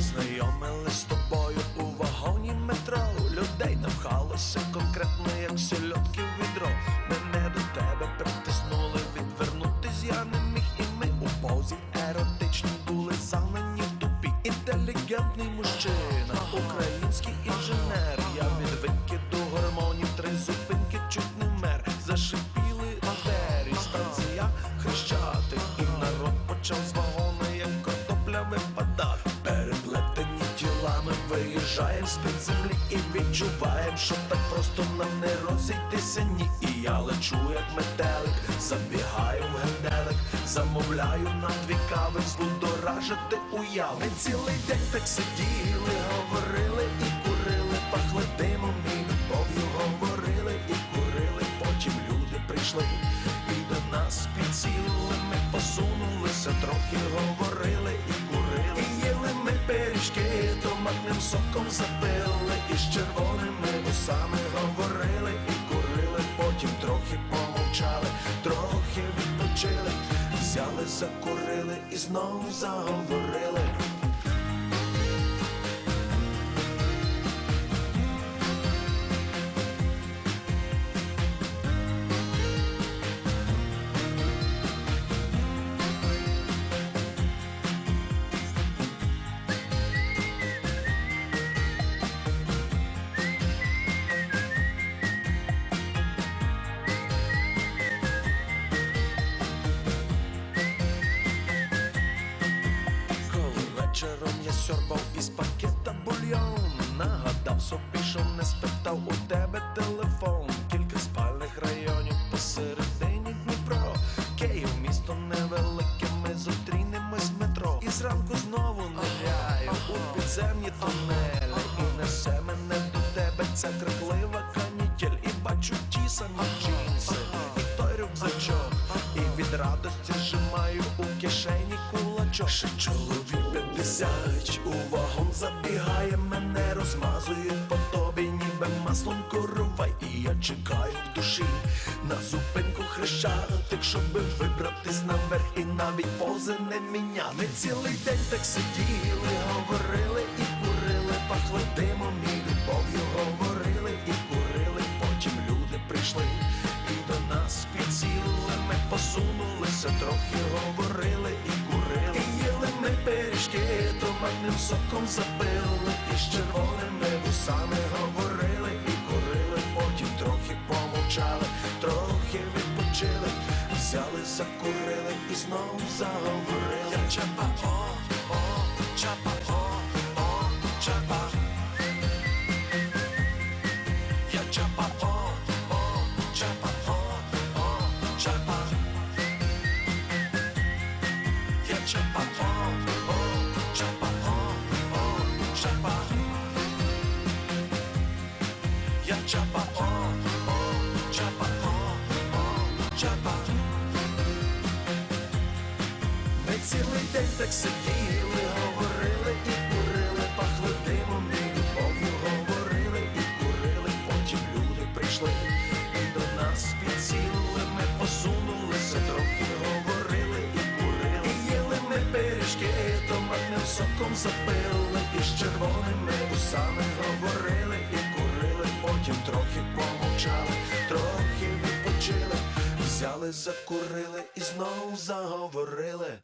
Знайомились з тобою у вагоні метро. Людей навхалося конкретно, як сільотки в відро. Мене до тебе притиснули, відвернутись я не міг. І ми у позі еротичні були загнані в тупі. Інтелігентний мужчина, український інженер з під землі І відчуваєм, що так просто нам не розійтися ні. І я лечу, як метелик, забігаю в генделик Замовляю на дві кави, збудоражити уяви Ми цілий день так сиділи, говорили і курили Пахли димом і любов'ю говорили і курили. Потім люди прийшли і до нас підсіли Ми посунулися, трохи говорили пиріжки, томатним соком запили І з червоними вусами говорили і курили Потім трохи помовчали, трохи відпочили Взяли, закурили і знову заговорили сьорбав із пакета бульйон. Нагадав собі, що не спитав у тебе телефон. Кілька спальних районів посередині Дніпро. Київ місто невелике, ми зустрінемось в метро. І зранку знову ниряю у підземні тунелі. І несе мене до тебе ця криклива канітель. І бачу ті самі джинси, і той рюкзачок. І від радості зжимаю у кишені кулачок Ще чоловік 50 у вагон забігає, мене розмазує по тобі, ніби маслом коровай І я чекаю в душі на зупинку хрещатик, щоби вибратись наверх і навіть пози не міняти Ми цілий день так сиділи, говорили і курили, пахли димом і любов'ю говорили і курили, потім люди прийшли і до нас підсіли, ми посунулися, трохи говорили і пиріжки, соком запили, і з червоними вусами говорили і курили, потім трохи помовчали, трохи відпочили, взяли, закурили і знову заговорили. Я чапа, о, чапа, о, о, чапа, о, о, чапа. Ми цілий день так сиділи, говорили і курили, пахли димом і любов'ю говорили і курили, потім люди прийшли і до нас підсіли, ми посунулися, трохи говорили і курили, і їли ми пиріжки, томатним соком запили, і з червоними вусами говорили закурили і знову заговорили.